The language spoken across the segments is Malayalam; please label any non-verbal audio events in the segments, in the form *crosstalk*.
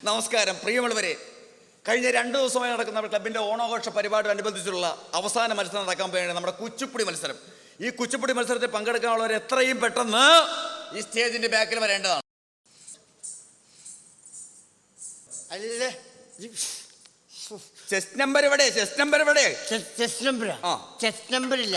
നമസ്കാരം. പ്രിയമുള്ളവരെ കഴിഞ്ഞ രണ്ട് ദിവസമായി നടക്കുന്ന ക്ലബിന്റെ ഓണാഘോഷ പരിപാടിയോടനുബന്ധിച്ചുള്ള അവസാന മത്സരം നടക്കാൻ പോയാണ് നമ്മുടെ കുച്ചിപ്പുടി മത്സരം. ഈ കുച്ചിപ്പുടി മത്സരത്തിൽ പങ്കെടുക്കാനുള്ളവർ എത്രയും പെട്ടെന്ന് ഈ സ്റ്റേജിന്റെ ബാക്കിൽ വരേണ്ടതാണ്. അല്ലേ ചെസ്റ്റ് നമ്പർ ഇവിടെ ചെസ്റ്റ് നമ്പർ ഇവിടെ ചെസ്റ്റ് നമ്പർ ആ. ചെസ്റ്റ് നമ്പർ ഇല്ല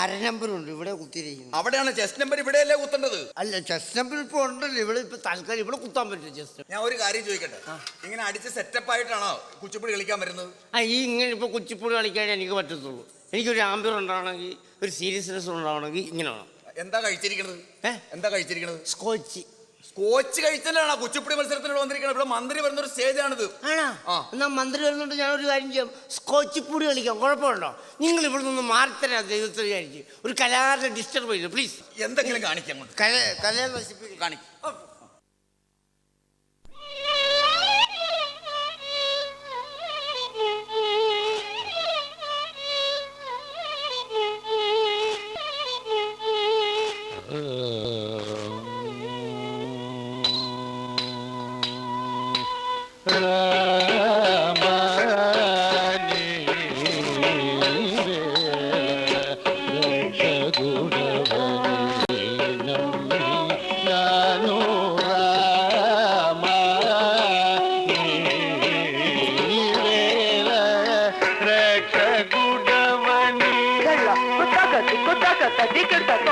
അര നമ്പർ ഉണ്ട് ഇവിടെ കുത്തിയിരിക്കുന്നു. അവിടെയാണ് ചെസ്റ്റ് നമ്പർ ഇവിടെയല്ലേ കുത്തേണ്ടത്? അല്ല ചെസ്റ്റ് നമ്പർ ഇപ്പൊ ഉണ്ടല്ലോ ഇവിടെ ഇപ്പൊ തൽക്കാലം ഇവിടെ കുത്താൻ പറ്റും ചെസ്റ്റ് ഞാൻ ഒരു കാര്യം ചോദിക്കട്ടെ? ഇങ്ങനെ അടിച്ച് സെറ്റപ്പ് ആയിട്ടാണോ കുച്ചിപ്പുടി കളിക്കാൻ വരുന്നത്? ആ ഈ ഇങ്ങനെ ഇപ്പൊ കുച്ചിപ്പുടി കളിക്കാൻ എനിക്ക് പറ്റത്തുള്ളൂ. എനിക്കൊരു ആംബിയർ ഉണ്ടാവണമെങ്കിൽ ഒരു സീരിയസ്നെസ് ഉണ്ടാവണമെങ്കിൽ ഇങ്ങനെ വേണം. എന്താ കഴിച്ചിരിക്കണത്? ഏ? എന്താ കഴിച്ചിരിക്കണത്? സ്കോച്ച് സ്കോച്ച് കഴിച്ചാണ് കുച്ചിപ്പുടി മത്സരത്തിനോട് വന്നിരിക്കുന്നത്. ഇവിടെ മന്ത്രി വരുന്ന ഒരു സ്റ്റേജാണിത് ആണോ? ആ. എന്നാ മന്ത്രി വരുന്നുണ്ട് ഞാൻ ഒരു കാര്യം ചെയ്യാം. സ്കോച്ച് പൊടി കളിക്കാം. കുഴപ്പമുണ്ടോ? നിങ്ങൾ ഇവിടെ നിന്ന് മാറിത്തരാ ദൈവത്തെ വിചാരിച്ച് ഒരു കലാകാരനെ ഡിസ്റ്റർബ് ചെയ്തു പ്ലീസ് എന്തെങ്കിലും കാണിക്കാൻ കൊണ്ട് കല കലയെ നശിപ്പിക്കും. കാണിക്കും.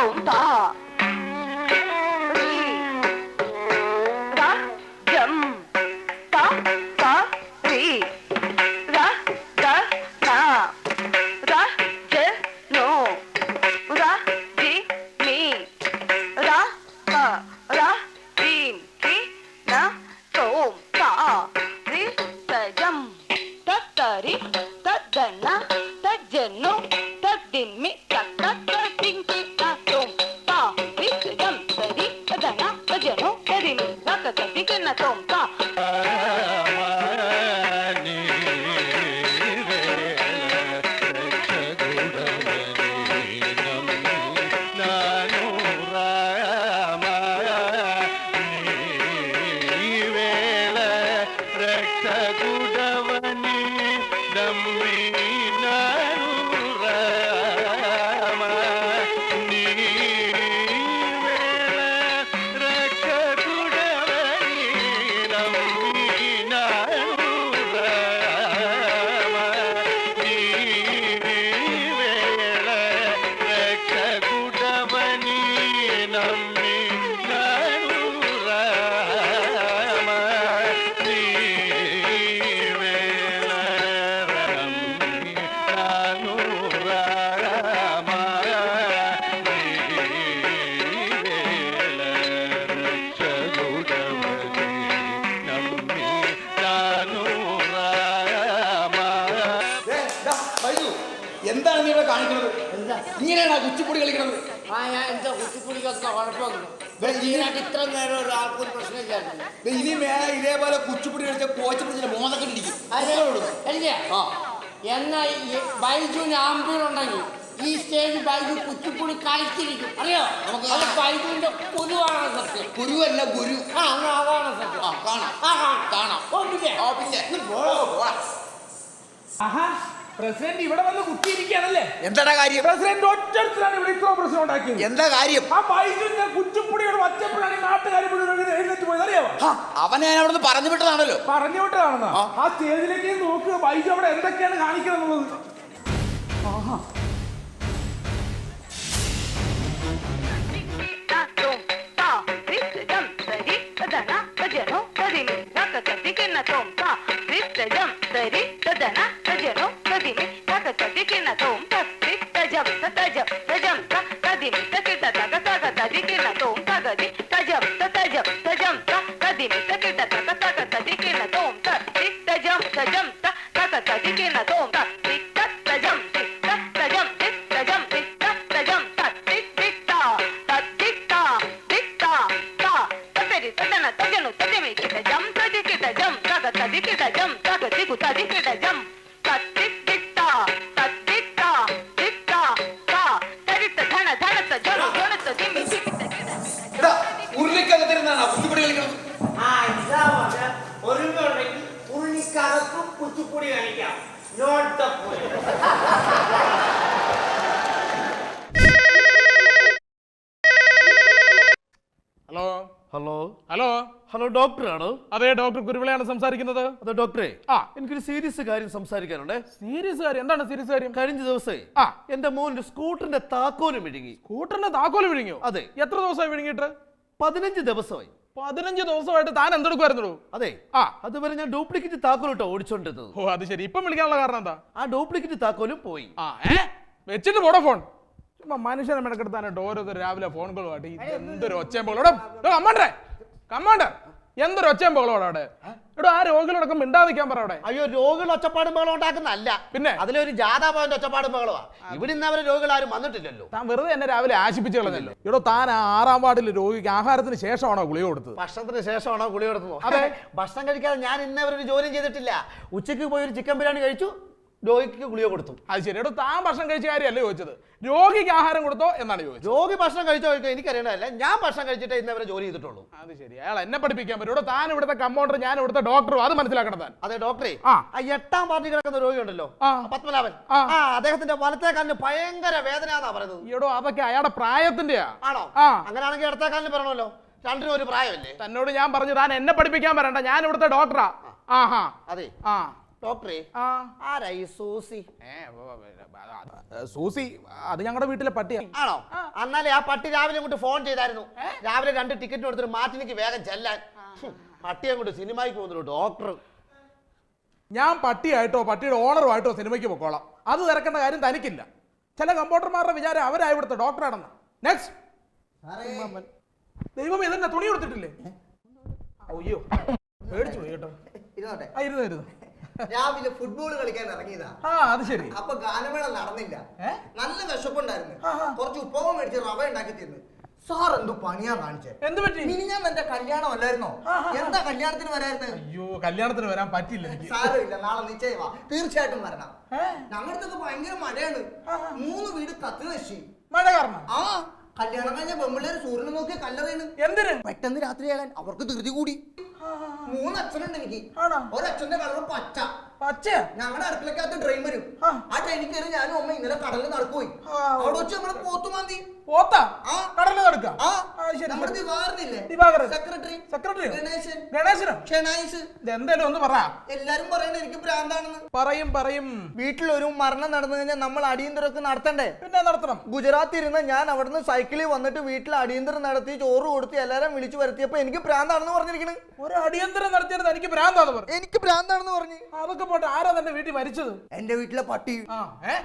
Tadika đi Ra jam ta ta ri ra ga na ra je no ra ji mi. Ra ta ra đi ki na tom ta ri ta jam ta ta ri ta da na ta je no ta din mi ta ആ ഞാൻ എന്താ കുത്തിപ്പൊടിക്കൊക്കെ കുഴപ്പമില്ല ഇത്ര നേരം പ്രശ്നമില്ലായിരുന്നു ഇനി മേലെ ഇതേപോലെ കുച്ചുപുടി കളിച്ച കോച്ച് പിടിച്ചിട്ട് മോന്നൊക്കെ ഇടിക്കും. അല്ലേ ആ. എന്നാ ബൈജു ബൈജുവിന് ആംബിയർ ഉണ്ടെങ്കിൽ ഈ സ്റ്റേജ് ബൈജു കുച്ചുപുടി കളിച്ചിരിക്കും. അറിയോ? നമുക്ക് അത് ബൈജുവിന്റെ കുരുവാണ് സത്യം. ഗുരുവല്ല ഗുരു. ആ എന്നാ അതാണ് സത്യം. ആ കാണാം. ആ കാണാം. കാണാം. ഓ പിന്നെ? പിന്നെ. ആഹാ. പ്രസിഡന്റ് ഇവിടെ വന്ന് കുത്തിയിരിക്കുകയാണല്ലേ? എന്താടാ കാര്യം? പ്രസിഡന്റ് ഒറ്റത്തിലാണ് ഇവിടെ ഇത്ര പ്രശ്നം ഉണ്ടാക്കിയത്. എന്താ കാര്യം? ആ ബൈജുവിന്റെ കുച്ചുപ്പുടിയോട് വച്ചപ്പോഴാണ് ഈ നാട്ടുകാർ മുഴുവൻ എഴുന്നേറ്റ് പോയത് അറിയാമോ ഹാ, അവനെ ഞാൻ അവിടുന്ന് പറഞ്ഞു വിട്ടതാണല്ലോ. പറഞ്ഞു വിട്ടതാണെന്ന്? ആ. സ്റ്റേജിലേക്ക് നോക്കുക ബൈജു അവിടെ എന്തൊക്കെയാണ് കാണിക്കുന്നത് എന്നുള്ളത് ta ഹലോ ഡോക്ടറാണോ? അതെ ഡോക്ടർ കുരുവിളയാണ് സംസാരിക്കുന്നത്. അതെ ഡോക്ടറെ ആ. എനിക്കൊരു സീരിയസ് കാര്യം സംസാരിക്കാനുണ്ടേ. സീരിയസ് കാര്യം? എന്താണ് സീരിയസ് കാര്യം? കഴിഞ്ഞ ദിവസേ ആ. എന്റെ മോൻ സ്കൂട്ടറിന്റെ താക്കോൽ വിഴുങ്ങി. സ്കൂട്ടറിന്റെ താക്കോൽ വിഴുങ്ങിയോ? അതെ. എത്ര ദിവസമായി വിഴുങ്ങിയിട്ട്? പതിനഞ്ച് ദിവസമായി. പതിനഞ്ച് ദിവസമായിട്ട് താൻ എന്തെടുക്കുമായിരുന്നു അതെ. ആ. അതുവരെ ഞാൻ ഡ്യൂപ്ലിക്കേറ്റ് താക്കോലിട്ടോ ഓടിച്ചോണ്ടിരുന്നത്. ഓ അത് ശരി. ഇപ്പം വിളിക്കാനുള്ള കാരണം എന്താ? ആ ഡ്യൂപ്ലിക്കേറ്റ് താക്കോലും പോയി. ആ ഏ? വെച്ചിട്ട് പോടോ ഫോൺ ചുമ്മാ മനുഷ്യനെ മെനക്കെടുത്താനായിട്ട് ഓരോരുത്തർ രാവിലെ ഫോണുകളുമായിട്ട് കാട്ടി എന്തൊരു ഒച്ചയും പോലും കമ്മാണ്ടേ കമ്മാണ്ടർ. എന്തൊരു ഒച്ചയും ബഹളമാണ് അവിടെ? എടോ ആ രോഗികളോടൊക്കെ മിണ്ടാതിരിക്കാൻ പറ അവിടെ. അയ്യോ രോഗികൾ ഒച്ചപ്പാടും ബഹളം ഉണ്ടാക്കുന്നല്ല പിന്നെ? അതിലൊരു ജാഥാ പോയിന്റ് ഒച്ചപ്പാടും ബഹളമാ ഇവിടെ നിന്ന് അവരെ രോഗികൾ ആരും വന്നിട്ടില്ലല്ലോ. താൻ വെറുതെ എന്നെ രാവിലെ ആശിപ്പിച്ചു കളഞ്ഞല്ലോ. എടോ താൻ ആ ആറാം വാർഡിൽ രോഗിക്ക് ആഹാരത്തിന് ശേഷമാണോ ഗുളിക കൊടുത്തത്? ഭക്ഷണത്തിന് ശേഷമാണോ ഗുളി കൊടുത്തത്? അതെ. *laughs* ഭക്ഷണം കഴിക്കാതെ ഞാൻ ഇന്നേ അവരൊരു ജോലിയും ചെയ്തിട്ടില്ല. ഉച്ചയ്ക്ക് പോയി ഒരു ചിക്കൻ ബിരിയാണി കഴിച്ചു. രോഗിക്ക് ഗുളിക കൊടുത്തു. അത് ശരി. എടോ താൻ ഭക്ഷണം കഴിച്ച കാര്യമല്ലേ ചോദിച്ചത്? രോഗിക്ക് ആഹാരം കൊടുത്തോ എന്നാണ് ചോദിച്ചത്. രോഗി ഭക്ഷണം കഴിച്ചോ എനിക്ക് എനിക്കറിയണമല്ല ഞാൻ ഭക്ഷണം കഴിച്ചിട്ടേ ഇന്നവരെ ജോലി ചെയ്തിട്ടുള്ളൂ. അത് ശരി. അയാൾ എന്നെ പഠിപ്പിക്കാൻ പറ്റും. ഇവിടെ താൻ ഇവിടുത്തെ കമ്പൗണ്ടർ ഞാൻ ഇവിടുത്തെ ഡോക്ടറും അത് മനസ്സിലാക്കണം താൻ. അതെ ഡോക്ടറെ ആ. എട്ടാം പാർട്ടി കിടക്കുന്ന രോഗി ഉണ്ടല്ലോ ആ. പത്മനാഭൻ. ആ. അദ്ദേഹത്തിന്റെ വലത്തെ കാലിന് ഭയങ്കര വേദനയാന്നാ പറയുന്നത്. എടോ അതൊക്കെ അയാളുടെ പ്രായത്തിന്റെയാ. ആണോ? ആ. അങ്ങനെയാണെങ്കിൽ ഇടത്തെ കാലിന് പറയണമല്ലോ. രണ്ടിനും ഒരു പ്രായമല്ലേ? തന്നോട് ഞാൻ പറഞ്ഞു താൻ എന്നെ പഠിപ്പിക്കാൻ പറയണ്ട ഞാൻ ഇവിടുത്തെ ഡോക്ടറാ ആഹാ. അതെ. ആ. ഡോക്ടറെ ആ. ആരായി സൂസി? സൂസി അത് ഞങ്ങളുടെ വീട്ടിലെ പട്ടിയാ. ആണോ? എന്നാലേ ആ പട്ടി രാവിലെ അങ്ങോട്ട് ഫോൺ ചെയ്തായിരുന്നു. രാവിലെ രണ്ട് ടിക്കറ്റ് കൊടുത്തിട്ട് മാറ്റിനിക്ക് വേഗം ചെല്ലാൻ. പട്ടി അങ്ങോട്ട് സിനിമയ്ക്ക് പോകുന്നു ഡോക്ടർ ഞാൻ പട്ടിയായിട്ടോ പട്ടിയുടെ ഓണറുമായിട്ടോ സിനിമയ്ക്ക് പൊക്കോളാം. അത് തിരക്കേണ്ട കാര്യം തനിക്കില്ല. ചില കമ്പോട്ടർമാരുടെ വിചാരം അവരായി ഇവിടുത്തെ ഡോക്ടറാണെന്ന് നെക്സ്റ്റ് ദൈവം ഇതന്നെ തുണി കൊടുത്തിട്ടില്ലേ അയ്യോ. പേടിച്ചു പോയി കേട്ടോ. ഇരുന്നോട്ടെ. ആ ഇരുന്നു ഇരുന്നു. രാവിലെ ഫുട്ബോൾ കളിക്കാൻ ഇറങ്ങിയതാ. ആ അത് ശരി. അപ്പൊ ഗാനമേള നടന്നില്ല? നല്ല വിശപ്പുണ്ടായിരുന്നു. കുറച്ച് ഉപ്പവും മേടിച്ച് റവ ഉണ്ടാക്കി തിന്നു. സാർ എന്തോ പണിയാ കാണിച്ചേ? എന്ത് പറ്റി? മിനിഞ്ഞാന്ന് എന്റെ കല്യാണം അല്ലായിരുന്നോ? എന്താ കല്യാണത്തിന് വരായിരുന്നു? അയ്യോ കല്യാണത്തിന് വരാൻ പറ്റില്ല സാരമില്ല നാളെ നിശ്ചയമാ തീർച്ചയായിട്ടും വരണം. ഞങ്ങളുടെ അടുത്തൊക്കെ ഭയങ്കര മഴയാണ്. മൂന്ന് വീട് കത്തി നശി മഴ കാരണം? ആ കല്യാണം കഴിഞ്ഞ പെമ്പിള്ളേര് സൂര്യനെ നോക്കി കല്ലെറിയുന്നു എന്തിനു? പെട്ടെന്ന് രാത്രിയാകാൻ അവർക്ക് ധൃതി കൂടി. മൂന്ന് അച്ഛനുണ്ട് എനിക്ക്? ഒരച്ഛന്റെ കളർ പച്ച. പച്ച? ഞങ്ങളുടെ അടുക്കളക്കകത്ത് ഡ്രെയിൻ വരും. ആ. ട്രെയിനിൽ കയറി ഞാനും അമ്മ ഇന്നലെ കടലിൽ നടക്കുപോയി അവിടെ വെച്ച് നമ്മളെ പോത്തുമാന്തി. പോത്താ? ആ. കടലിൽ നടക്കാം? ആ. ഒന്ന് പറ. എല്ലാരും പറയണ എനിക്ക് ഭ്രാന്താണെന്ന്. പറയും പറയും. വീട്ടിലൊരു മരണം നടന്നു കഴിഞ്ഞാൽ നമ്മൾ അടിയന്തരമൊക്കെ നടത്തണ്ടേ? പിന്നെ നടത്തണം. ഗുജറാത്തിൽ ഇരുന്ന് ഞാൻ അവിടുന്ന് സൈക്കിളിൽ വന്നിട്ട് വീട്ടിൽ അടിയന്തരം നടത്തി ചോറ് കൊടുത്ത് എല്ലാരും വിളിച്ചു വരുത്തിയപ്പോ എനിക്ക് പ്രാന്താണെന്ന് പറഞ്ഞിരിക്കണ്. ഒരു അടിയന്തരം നടത്തിയത് എനിക്ക് പ്രാന്താണെന്ന് പറഞ്ഞു. എനിക്ക് പ്രാന്താണെന്ന് പറഞ്ഞു. അതൊക്കെ പോട്ടെ ആരാ തന്റെ വീട്ടിൽ മരിച്ചത്? എന്റെ വീട്ടിലെ പട്ടി. ആ ഏ?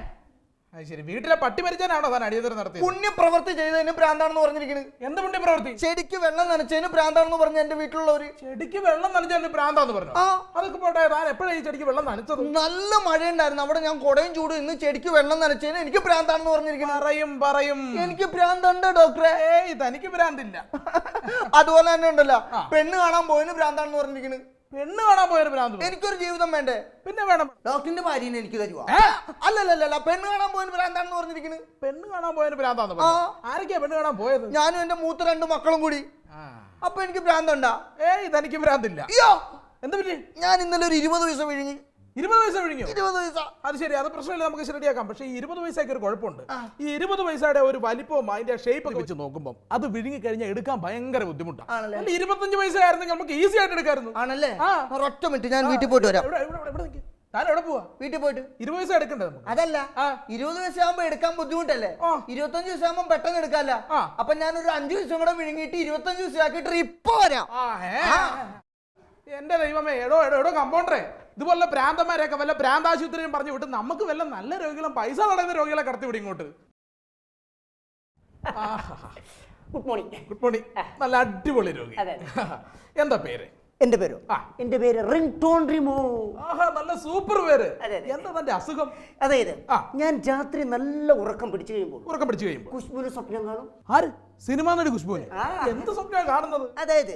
അത് ശരി. വീട്ടിലെ പട്ടി മരിച്ചാനാണോ താൻ അടിയന്തരം നടത്തിയത്? പുണ്യപ്രവൃത്തി ചെയ്തതിന് ഭ്രാന്താണെന്ന് പറഞ്ഞിരിക്കുന്നത് എന്ത് പുണ്യ പ്രവൃത്തി ചെടിക്ക് വെള്ളം നനച്ചതിന് ഭ്രാന്താണെന്ന് പറഞ്ഞ എന്റെ വീട്ടിലുള്ളവര്. ചെടിക്ക് വെള്ളം നനച്ചതിന് ഭ്രാന്താന്ന് പറഞ്ഞു? ആ. അതൊക്കെ പോട്ടെ താൻ എപ്പോഴാണ് ഈ ചെടിക്ക് വെള്ളം നനച്ചത്? നല്ല മഴയുണ്ടായിരുന്നു. അവിടെ ഞാൻ കുടയും ചൂടും ഇന്ന് ചെടിക്ക് വെള്ളം നനച്ചതിന് എനിക്ക് ഭ്രാന്താണെന്ന് പറഞ്ഞിരിക്കുന്നത് പറയും പറയും. എനിക്ക് ഭ്രാന്തുണ്ട് ഡോക്ടറെ. ഏയ് തനിക്ക് ഭ്രാന്തില്ല. അതുപോലെ തന്നെ ഉണ്ടല്ലോ. പെണ്ണ് കാണാൻ പോയതിന് ഭ്രാന്താണെന്ന് പറഞ്ഞിരിക്കണ്. പെണ്ണ് കാണാൻ പോയൊരു ഭ്രാന്ത് പോയി. എനിക്കൊരു ജീവിതം വേണ്ടേ? പിന്നെ വേണം. ഡോക്ടറിന്റെ ഭാര്യനെ എനിക്ക് തരുവാ? അല്ലല്ലല്ല പെണ്ണ് കാണാൻ പോയൊരു ഭ്രാന്താണെന്ന് പറഞ്ഞിരിക്കുന്നത് പെണ്ണ് കാണാൻ പോയൊരു ഭ്രാന്താന്ന് ആരൊക്കെയാ പെണ്ണ് കാണാൻ പോയത്? ഞാനും എന്റെ മൂത്ത രണ്ട് മക്കളും കൂടി. അപ്പൊ എനിക്ക് ഭ്രാന്തുണ്ടാ? ഏയ് തനിക്ക് ഭ്രാന്തില്ല. അയ്യോ! എന്താ പറ്റി? ഞാൻ ഇന്നലെ ഒരു ഇരുപത് ദിവസം വിഴുങ്ങി. ഇരുപത് വയസ്സ് കഴിഞ്ഞു ഇരുപത് പൈസ. അത് ശരി അത് പ്രശ്നമില്ല നമുക്ക് ശരിയാക്കാം പക്ഷേ ഈ ഇരുപത് പൈസയ്ക്ക് ഒരു കുഴപ്പമുണ്ട്. ഈ ഇരുപത് വയസ്സായ ഒരു വലിപ്പവും അതിന്റെ ഷേപ്പ് ഒക്കെ വെച്ച് നോക്കുമ്പോൾ അത് വിഴുങ്ങി കഴിഞ്ഞാൽ എടുക്കാൻ ഭയങ്കര ബുദ്ധിമുട്ടാണ്? അല്ല ഇരുപത്തഞ്ച് വയസ്സായിരുന്നെങ്കിൽ നമുക്ക് ഈസി ആയിട്ട് എടുക്കായിരുന്നു. ആണല്ലേ. ഒരൊറ്റ മിനിറ്റ് ഞാൻ വീട്ടിൽ പോയിട്ട് വരാം? താൻ എവിടെ പോവാ? വീട്ടിൽ പോയിട്ട്. ഇരുപത് വയസ്സ് എടുക്കണ്ടേ അതല്ല. ഇരുപത് വയസ്സാകുമ്പോ എടുക്കാൻ ബുദ്ധിമുട്ടല്ലേ. ഇരുപത്തഞ്ച് വയസ്സാകുമ്പോ പെട്ടെന്ന് എടുക്കാല്ല. അപ്പൊ ഞാൻ ഒരു അഞ്ചു ദിവസം കൂടെ വിഴുങ്ങിയിട്ട് ഇരുപത്തഞ്ച് ദിവസമാക്കിയിട്ട് ഇപ്പൊ വരാം. എന്റെ ദൈവമേ എടോ എടോ എടോ കമ്പൗണ്ടറെ. ഇതുപോലെ ഭ്രാന്തന്മാരെയൊക്കെ വല്ല ഭ്രാന്താശുപത്രിയും പറഞ്ഞു വിട്ട് നമുക്ക് വല്ല നല്ല രോഗികളും പൈസ നടക്കുന്ന രോഗികളെ കടത്തി വിടും ഇങ്ങോട്ട്. ഗുഡ് മോർണിംഗ് ഗുഡ് മോർണിംഗ് നല്ല അടിപൊളി രോഗി. അതെ. എന്താ പേര്? എന്റെ പേര്? ആ. എന്റെ പേര് റിംഗ് ടോൺ റിമോ ആഹാ നല്ല സൂപ്പർ പേര്. എന്താ തന്റെ അസുഖം? അതായത് ഞാൻ രാത്രി നല്ല ഉറക്കം പിടിച്ചു കഴിയുമ്പോൾ ഉറക്കം പിടിച്ചു കഴിയുമ്പോൾ. കുഷ്ബുവിന് സ്വപ്നം കാണും. ആര്? സിനിമ നടി കുഷ്ബുവിന്. എന്ത് സ്വപ്നമാണ് കാണുന്നത്? അതായത്.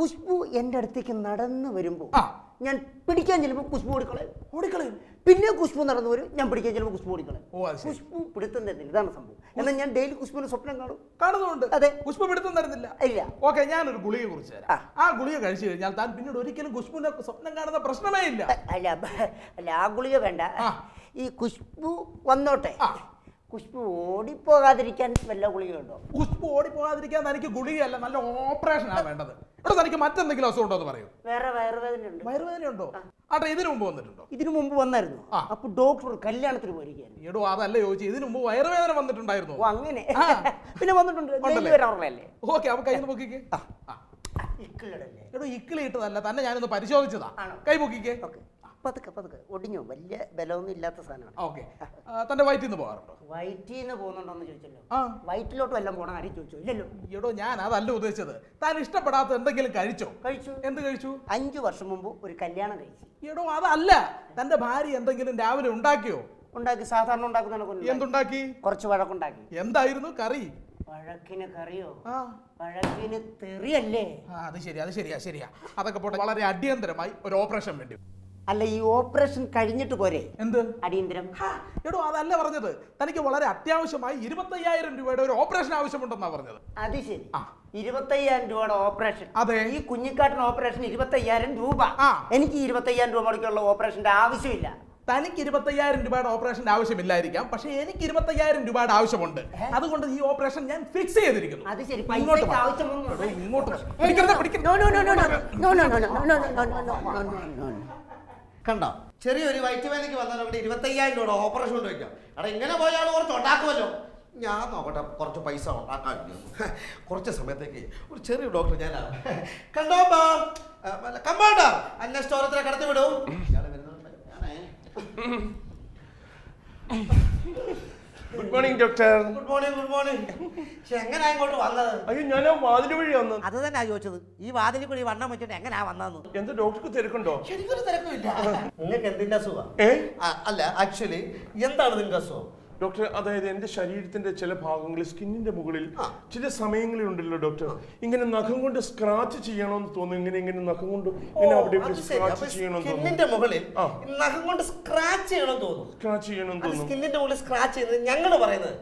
കുഷ്ബു എന്റെ അടുത്തേക്ക് നടന്നു വരുമ്പോ ആ. ഞാൻ പിടിക്കാൻ ചെല്ലുമ്പോൾ കുഷ്പു ഓടിക്കളയും. ഓടിക്കളയും. പിന്നെ കുഷ്പു നടന്നു വരും ഞാൻ പിടിക്കാൻ ചെല്ലുമ്പോൾ കുഷ്പു ഓടിക്കളയും. ഓ, അത് ശരി. കുഷ്പു പിടുത്തം തരുന്നില്ല. ഇതാണ് സംഭവം. എന്നാൽ ഞാൻ ഡെയിലി കുഷ്പുവിന് സ്വപ്നം കാണും. കാണുന്നുണ്ട്. അതെ. പുഷ്പ പിടുത്തം തരുന്നില്ല. ഇല്ല. ഓക്കെ ഞാനൊരു ഗുളിക കുറിച്ച് ആ. തരാം. ആ. ഗുളിക കഴിച്ചു കഴിഞ്ഞാൽ താൻ പിന്നീട് ഒരിക്കലും കുഷ്പുവിനെ സ്വപ്നം കാണുന്ന പ്രശ്നമേ ഇല്ല. അല്ല അല്ല ആ ഗുളിക വേണ്ട. ആ. ഈ കുഷ്പു വന്നോട്ടെ. ആ. കുഷ്പു ഓടിപ്പോകാതിരിക്കാൻ വല്ല ഗുളികയുണ്ടോ? കുഷ്പു ഓടിപ്പോകാതിരിക്കാൻ തനിക്ക് ഗുളികയല്ല നല്ല ഓപ്പറേഷൻ ആണ് വേണ്ടത്. ഇവിടെ തനിക്ക് മറ്റെന്തെങ്കിലും അസുഖം ഉണ്ടോ എന്ന് പറയൂ. വേറെ വയറുവേദന ഉണ്ട്. വയറുവേദന ഉണ്ടോ ആട്ടെ ഇതിനു മുമ്പ് വന്നിട്ടുണ്ടോ? ഇതിനു മുമ്പ് വന്നായിരുന്നു. അപ്പൊ ഡോക്ടർ കല്യാണത്തിന് പോയിരിക്കുകയായിരുന്നു. എടോ അതല്ല ചോദിച്ചു ഇതിനു മുമ്പ് വയറുവേദന വന്നിട്ടുണ്ടായിരുന്നു? ഓ അങ്ങനെ. പിന്നെ വന്നിട്ടുണ്ട്. ഓക്കെ അപ്പൊ കൈ പൊക്കിക്കേ. ആ. ഇക്കിളിടല്ലേ? എടോ ഇക്കിളി ഇട്ടതല്ല തന്നെ ഞാനൊന്ന് പരിശോധിച്ചതാ. കൈ പൊക്കിക്കേ. ഓക്കെ. പതുക്കെ പതുക്കെ. ഒടിഞ്ഞോ? വലിയ ബലമൊന്നും ഇല്ലാത്ത സാധനമാണ്. ഓക്കെ. തന്റെ വയറ്റിൽ നിന്ന് പോകാറുണ്ടോ? വയറ്റിൽ നിന്ന് പോകുന്നുണ്ടോന്ന് ചോദിച്ചല്ലോ. ആ. വയറ്റിലോട്ട് വല്ലതും പോണ ആരും ചോദിച്ചോ? ഇല്ലല്ലോ. എടോ ഞാൻ അതല്ല ഉദ്ദേശിച്ചത്. താൻ ഇഷ്ടപ്പെടാത്ത എന്തെങ്കിലും കഴിച്ചോ? കഴിച്ചു. എന്ത് കഴിച്ചു? അഞ്ചു വർഷം മുമ്പ് ഒരു കല്യാണം കഴിച്ചു. എടോ അതല്ല. തന്റെ ഭാര്യ എന്തെങ്കിലും രാവിലെ ഉണ്ടാക്കിയോ? ഉണ്ടാക്കി സാധാരണ ഉണ്ടാക്കുന്ന എന്തുണ്ടാക്കി? കുറച്ച് വഴക്കുണ്ടാക്കി. എന്തായിരുന്നു കറി? വഴക്കിന് കറിയോ? വഴക്കിന് തെറിയല്ലേ? അത് ശരി അത് ശരിയാ ശരിയാ. അതൊക്കെ പോട്ടെ വളരെ അടിയന്തരമായി ഒരു ഓപ്പറേഷൻ വേണ്ടി. അല്ല ഈ ഓപ്പറേഷൻ കഴിഞ്ഞിട്ട് പോരെ എന്ത് അടിയന്തരം ഹാ, എടോ അതല്ല പറഞ്ഞത് തനിക്ക് വളരെ അത്യാവശ്യമായി ഇരുപത്തയ്യായിരം രൂപയുടെ ഒരു ഓപ്പറേഷൻ ആവശ്യമുണ്ടെന്നാ പറഞ്ഞത് അത് ശരി ആ. ഇരുപത്തയ്യായിരം രൂപയുടെ ഓപ്പറേഷൻ അതെ. ഈ കുഞ്ഞിക്കാട്ടിന് ഓപ്പറേഷൻ ഇരുപത്തയ്യായിരം രൂപ ആ. എനിക്ക് ഇരുപത്തയ്യായിരം രൂപ മുടക്കുള്ള ഓപ്പറേഷന്റെ ആവശ്യമില്ല തനിക്ക് ഇരുപത്തയ്യായിരം രൂപയുടെ ഓപ്പറേഷന്റെ ആവശ്യമില്ലായിരിക്കാം പക്ഷേ എനിക്ക് ഇരുപത്തയ്യായിരം രൂപയുടെ ആവശ്യമുണ്ട് അതുകൊണ്ട് ഈ ഓപ്പറേഷൻ ഞാൻ ഫിക്സ് ചെയ്തിരിക്കുന്നു അത് ശരി ഇങ്ങോട്ട് വാ. ആവശ്യമൊന്നും ഇങ്ങോട്ട് വാ. പിടിക്കരുത്, പിടിക്കരുത്. No, no, no, no, no. No, no, no, no, no, no, no, no, no, no, no, no, no. കണ്ടോ? ചെറിയൊരു വയറ്റുവേദനയ്ക്ക് വന്നാൽ അവിടെ ഇരുപത്തയ്യായിരം രൂപ ഓപ്പറേഷൻ കൊണ്ട് വയ്ക്കാം അവിടെ ഇങ്ങനെ പോയാൽ കുറച്ച് ഉണ്ടാക്കുമല്ലോ. ഞാൻ നോക്കട്ടെ കുറച്ച് പൈസ ഉണ്ടാക്കാൻ *laughs* കുറച്ച് സമയത്തേക്ക് ഒരു ചെറിയ ഡോക്ടർ ഞാനാണ് *laughs* കണ്ടോ കമ്പാണ്ട. അന്ന സ്റ്റോറത്തിലെ കടത്തി വിടും. ഞാനേ. *laughs* Good morning doctor good morning good morning പക്ഷെ എങ്ങനെയാ ഇങ്ങോട്ട് വന്നത്? അയ്യോ ഞാൻ വാതിൽ വഴി വന്നു അത് തന്നെ ചോദിച്ചത്. ഈ വാതിലിൽ കൂടി വണ്ണം വെച്ചിട്ട് എങ്ങനെയാ വന്നതെന്ന്? എന്താ ഡോക്ടർക്ക് തിരക്കുണ്ടോ? എനിക്കൊരു തിരക്കുമില്ല. *laughs* നിങ്ങൾക്ക് എന്തിന്റെ അസുഖം? അല്ല ആക്ച്വലി എന്താണ് നിന്റെ അസുഖം? ഡോക്ടർ അതായത് എന്റെ ശരീരത്തിന്റെ ചില ഭാഗങ്ങളിൽ സ്കിന്നിന്റെ മുകളിൽ ചില സമയങ്ങളിൽ ഉണ്ടല്ലോ ഡോക്ടർ ഇങ്ങനെ നഖം കൊണ്ട് സ്ക്രാച്ച് ചെയ്യണമെന്ന് തോന്നുന്നു. ഇങ്ങനെ ഇങ്ങനെ നഖം കൊണ്ട് ഇങ്ങനെ അവിടെ ഇവിടെ സ്ക്രാച്ച് ചെയ്യണമെന്ന് തോന്നുന്നു. സ്കിന്നിന്റെ മുകളിൽ നഖം കൊണ്ട് സ്ക്രാച്ച് ചെയ്യണം തോന്നുന്നു. സ്ക്രാച്ച് ചെയ്യണമെന്ന് തോന്നുന്നു. സ്കിന്നിന്റെ മുകളിൽ സ്ക്രാച്ച് ചെയ്യുന്നത് ഞങ്ങൾ പറയുന്നത്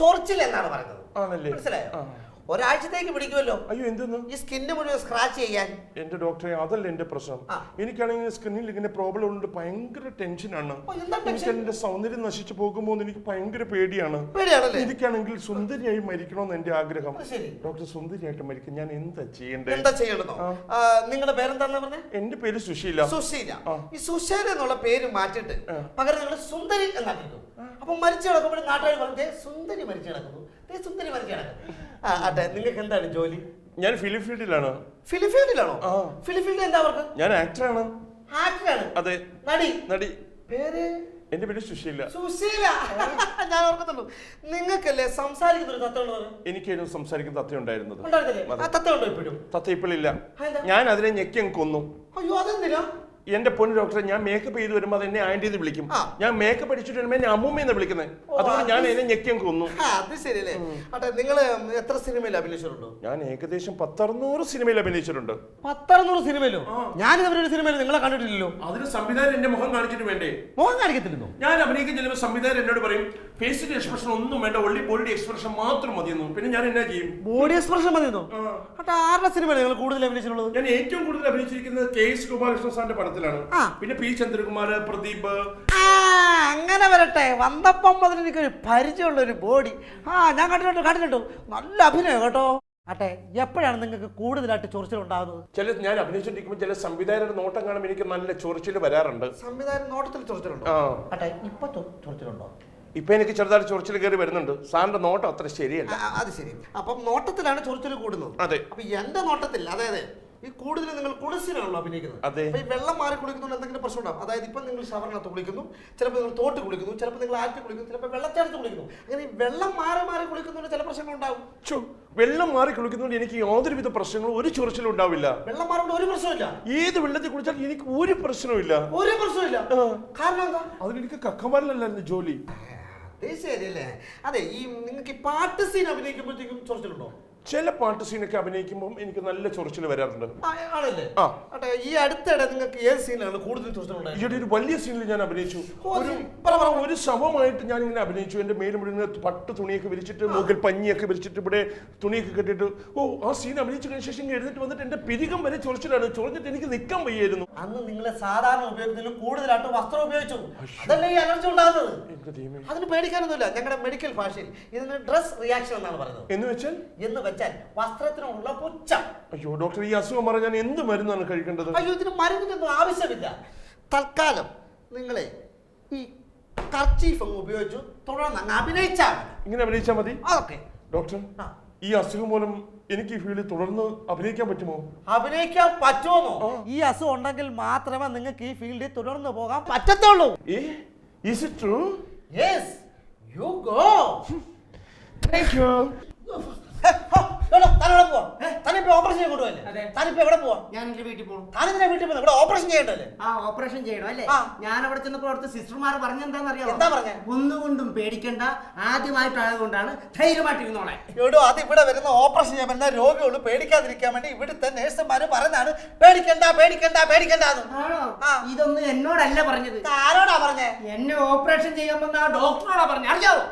ചൊറിച്ചിൽ എന്നാണ് പറയുന്നത്. ആണല്ലേ? മനസ്സിലായോ. ഒരാഴ്ചത്തേക്ക് പിടിക്കുമല്ലോ. അയ്യോ എന്തെന്ന്? ഈ സ്കിന്ന് മുഴുവൻ സ്ക്രാച്ച് ചെയ്യാൻ. എന്റെ ഡോക്ടറെ അതല്ല എന്റെ പ്രശ്നം. എനിക്കാണെങ്കിൽ സ്കിന്നിൽ ഇങ്ങനെ പ്രോബ്ലം ഉണ്ട് ഭയങ്കര ടെൻഷനാണ് എനിക്ക്? എന്റെ സൗന്ദര്യം നശിച്ചു പോകുമ്പോൾ എനിക്ക് ഭയങ്കര പേടിയാണ്. എനിക്കാണെങ്കിൽ സുന്ദരിയായി മരിക്കണമെന്ന് എന്റെ ആഗ്രഹം. ഡോക്ടർ സുന്ദരിയായിട്ട് മരിക്കും. ഞാൻ എന്താ ചെയ്യേണ്ടത്? എന്താ ചെയ്യണമെന്നോ നിങ്ങളുടെ പേരെന്താന്ന് പറഞ്ഞേ? എന്റെ പേര് സുശീല. സുശീല. ഈ സുശീല എന്നുള്ള പേര് മാറ്റിട്ട് പകരം നിങ്ങൾ സുന്ദരി എന്നാക്കിട്ടു അപ്പൊ മരിച്ചു കിടക്കുമ്പോൾ നാട്ടുകാർ പറഞ്ഞു സുന്ദരി മരിച്ചു കിടക്കുന്നു. സുന്ദരി മരിച്ചു കിടക്കുന്നു. അതെ. നിങ്ങൾക്ക് എന്താണ് ജോലി? ഞാൻ ഫിലിം ഫീൽഡിലാണ്. ഫിലിഫീൽഡിലാണോ ആ. ഫിലിഫീൽഡിൽ എന്താ അവർക്ക്? ഞാൻ ആക്ടർ ആണ് അതെ. നടി? നടി. പേര്? എന്റെ പേര് സുശീല. സുശീല. *laughs* ഞാൻ ഓർക്കത്തുള്ളൂ. നിങ്ങൾക്കല്ലേ സംസാരിക്കുന്ന ഒരു തത്തയുള്ളത്? എനിക്കായിരുന്നു സംസാരിക്കുന്ന തത്ത ഉണ്ടായിരുന്നത്. ഉണ്ടായിരുന്നില്ലേ? ആ തത്ത ഉണ്ടോ ഇപ്പോഴും? തത്ത ഇപ്പോഴില്ല. അതെന്താ? ഞാൻ അതിനെ ഞെക്കി അങ്ങ് കൊന്നു. അയ്യോ അതെന്തിനാ? എന്റെ പൊന്നു ഡോക്ടർ ഞാൻ മേക്കപ്പ് ചെയ്ത് വരുമ്പോൾ അത് എന്നെ ആന്റി എന്ന് വിളിക്കും. ഞാൻ മേക്കപ്പ് അടിച്ചിട്ട് വരുമ്പോൾ എന്നെ അമ്മൂമ്മയെന്ന് വിളിക്കുന്നത് ഓ, അതുകൊണ്ട് ഞാൻ എന്നെ ഞെക്കിയും കൊന്നു. അത് ശരിയല്ലേ? നിങ്ങൾ എത്ര സിനിമയിൽ അഭിനയിച്ചിട്ടുണ്ടോ? ഞാൻ ഏകദേശം പത്തറുന്നൂറ് സിനിമയിൽ അഭിനയിച്ചിട്ടുണ്ട്. പത്തറുന്നൂറ് സിനിമയിലോ? ഞാൻ ഒരു സിനിമയിൽ നിങ്ങളെ കണ്ടിട്ടില്ലല്ലോ. അതിന് സംവിധാനം എന്റെ മുഖം കാണിച്ചിട്ട് വേണ്ടേ? മുഖം കാണിക്കത്തില്ലോ ഞാൻ അഭിനയിക്കാൻ ചെല്ലുമ്പോൾ സംവിധാനം എന്നോട് പറയും ഫേസിന്റെ എക്സ്പ്രഷൻ ഒന്നും വേണ്ട ഒള്ളി ബോഡി എക്സ്പ്രഷൻ മാത്രം മതിയെന്നു. പിന്നെ ഞാൻ എന്നാ ചെയ്യും? ബോഡി എക്സ്പ്രഷൻ മതിയെന്നു? ആരുടെ സിനിമയാണ് നിങ്ങൾ കൂടുതൽ അഭിനയിച്ചിട്ടുള്ളത്? ഞാൻ ഏറ്റവും കൂടുതൽ അഭിനയിച്ചിരിക്കുന്നത് കെ എസ് ഗോപാലകൃഷ്ണ സാറിന്റെ പടത്തിലാണ് പിന്നെ പി ചന്ദ്രകുമാർ പ്രദീപ്. അങ്ങനെ വരട്ടെ. വന്നപ്പം മുതൽ എനിക്കൊരു പരിചയമുള്ള ഒരു ബോഡി. ആ ഞാൻ കണ്ടിട്ടുണ്ട് കണ്ടിട്ടുണ്ട്. നല്ല അഭിനയം കേട്ടോ. അട്ടെ എപ്പോഴാണ് നിങ്ങൾക്ക് കൂടുതലായിട്ട് ചൊറിച്ചിൽ ഉണ്ടാകുന്നത്? ചില ഞാൻ അഭിനയിച്ചിരിക്കുമ്പോൾ ചില സംവിധായകരുടെ നോട്ടം കാണുമ്പോൾ എനിക്ക് നല്ല ചൊറിച്ചിൽ വരാറുണ്ട്. സംവിധായകൻ നോട്ടത്തിൽ ചൊറിച്ചിലുണ്ടോ? അട്ടെ ഇപ്പൊ ചൊറിച്ചിലുണ്ടോ? ഇപ്പൊ എനിക്ക് ചെറുതായിട്ട് ചൊറിച്ചിൽ കയറി വരുന്നുണ്ട്. സാറിന്റെ നോട്ടം അത്ര ശരിയല്ല. അത് ശരി. അപ്പം നോട്ടത്തിലാണ് ചൊറിച്ചിൽ കൂടുന്നത്. അതെ. അപ്പൊ എന്റെ നോട്ടത്തിൽ അതായത് ഈ കൂടുതൽ നിങ്ങൾ കുളിസിലാണല്ലോ അഭിനയിക്കുന്നത്. അതെ. ഈ വെള്ളം മാറി കുളിക്കുന്നതുകൊണ്ട് എന്തെങ്കിലും പ്രശ്നം ഉണ്ടാവും അതായത് ഇപ്പം നിങ്ങൾ ഷവറിനകത്ത് കുളിക്കുന്നു ചിലപ്പോൾ നിങ്ങൾ തോട്ട് കുളിക്കുന്നു ചിലപ്പോൾ നിങ്ങൾ ആറ്റി കുളിക്കുന്നു ചിലപ്പോൾ വെള്ളച്ചാട്ടത്ത് കുളിക്കുന്നു. അങ്ങനെ ഈ വെള്ളം മാറി മാറി കുളിക്കുന്നതുകൊണ്ട് ചില പ്രശ്നങ്ങൾ ഉണ്ടാവും വെള്ളം മാറി കുളിക്കുന്നതുകൊണ്ട് എനിക്ക് യാതൊരുവിധ പ്രശ്നങ്ങളും ഒരു ചൊറിച്ചിലും ഉണ്ടാവില്ല. വെള്ളം മാറുകൊണ്ട് ഒരു പ്രശ്നമില്ല ഏത് വെള്ളത്തിൽ കുളിച്ചാൽ എനിക്ക് ഒരു പ്രശ്നവുമില്ല. ഒരു പ്രശ്നമില്ല കാരണം എന്താ? അതിനെനിക്ക് കക്കമാരിലല്ലായിരുന്നു ജോലി. അത് ശരിയല്ലേ? അതെ ഈ നിങ്ങൾക്ക് ഈ പാട്ട് സീൻ അഭിനയിക്കുമ്പോഴത്തേക്കും ചൊറിച്ചിലുണ്ടോ? ചില പാട്ട് സീനൊക്കെ അഭിനയിക്കുമ്പോൾ എനിക്ക് നല്ല ചൊറിച്ചിൽ വരാറുണ്ട്. ആ, ആണല്ലേ? ആ. ആട്ടെ ഈ അടുത്തിടെ നിങ്ങൾക്ക് ഏത് സീനാണ് കൂടുതൽ ചൊറിച്ചിലുണ്ടായത് ഈയിടെ ഒരു വലിയ സീനിൽ ഞാൻ അഭിനയിച്ചു. ഒരു ഒരു ശവമായിട്ട് ഞാൻ ഇങ്ങനെ അഭിനയിച്ചു. എന്റെ മേലും മുഴുവൻ പട്ട് തുണിയൊക്കെ വിരിച്ചിട്ട് മൂക്കിൽ പഞ്ഞിയൊക്കെ വിരിച്ചിട്ട് ഇവിടെ തുണിയൊക്കെ കെട്ടിട്ട് ഓ ആ സീൻ അഭിനയിച്ചു കഴിഞ്ഞ ശേഷം എഴുന്നിട്ട് വന്നിട്ട് എന്റെ പിരികം വരെ ചൊറിച്ചിലാണ്. ചൊറിഞ്ഞിട്ട് എനിക്ക് നിൽക്കാൻ വയ്യായിരുന്നു. അന്ന് നിങ്ങളെ സാധാരണ ഉപയോഗത്തിലും കൂടുതലായിട്ട് വസ്ത്രം ഉപയോഗിച്ചു. അതല്ലേ ഈ അലർജി ഉണ്ടാകുന്നത്? അതിന് പേടിക്കാനൊന്നുമില്ല. ഞങ്ങളുടെ മെഡിക്കൽ ഭാഷയിൽ ഇതിന് ഡ്രസ് റിയാക്ഷൻ എന്നാണ് പറയുന്നത്. എന്ന് വെച്ചാൽ? എന്ന് വെച്ചാൽ വസ്ത്രത്തിനുള്ള പുച്ഛം. അയ്യോ ഡോക്ടർ ഈ അസുഖം പറഞ്ഞാൽ ഞാൻ എന്ത് മരുന്നാണ് കഴിക്കേണ്ടത്? അയ്യോ ഇതിന് മരുന്നിനൊന്നും ആവശ്യമില്ല. തൽക്കാലം നിങ്ങളെ ഈ കർച്ചീഫ് അങ്ങ് ഉപയോഗിച്ചു തുടർന്ന് അങ്ങ് അഭിനയിച്ചാൽ ഇങ്ങനെ അഭിനയിച്ചാൽ മതി? ഓക്കെ ഡോക്ടർ ആ. ഈ അസുഖം മൂലം എനിക്ക് ഈ ഫീൽഡിൽ തുടർന്ന് അഭിനയിക്കാൻ പറ്റുമോ? അഭിനയിക്കാൻ പറ്റുമോ ഈ അസുഖം ഉണ്ടെങ്കിൽ മാത്രമേ നിങ്ങൾക്ക് ഈ ഫീൽഡിൽ തുടർന്ന് പോകാൻ പറ്റത്തുള്ളൂ. ഏ? Is it true yes you go thank you തനിവിടെ പോവാ? തനിപ്പോ ഓപ്പറേഷൻ തനിപ്പോ എവിടെ പോവാ? ഞാൻ എന്റെ വീട്ടിൽ പോകും. താനെന്തിനാ വീട്ടിൽ പോകുന്നത് ഇവിടെ ഓപ്പറേഷൻ ചെയ്യണ്ടല്ലേ ആ ഓപ്പറേഷൻ ചെയ്യണം അല്ലേ? ഞാൻ അവിടെ ചെന്നപ്പോൾ അവിടുത്തെ സിസ്റ്റർമാർ പറഞ്ഞെന്താണെന്നറിയാമോ എന്താ പറഞ്ഞേ? ഒന്നുകൊണ്ടും പേടിക്കണ്ട. ആദ്യമായിട്ടായതുകൊണ്ടാണ് ധൈര്യമായിട്ടിരുന്നോളെ. എവിടോ അത് ഇവിടെ വരുന്ന ഓപ്പറേഷൻ ചെയ്യാൻ പറ്റുന്ന രോഗികൾ പേടിക്കാതിരിക്കാൻ വേണ്ടി ഇവിടുത്തെ നേഴ്സുമാര് പറഞ്ഞാണ് പേടിക്കണ്ട പേടിക്കണ്ട പേടിക്കണ്ട. ഇതൊന്നും എന്നോടല്ല പറഞ്ഞത്. ആരോടാ പറഞ്ഞേ? എന്നെ ഓപ്പറേഷൻ ചെയ്യാൻ വന്ന ആ ഡോക്ടറോടാ പറഞ്ഞേ? അറിയാവോ?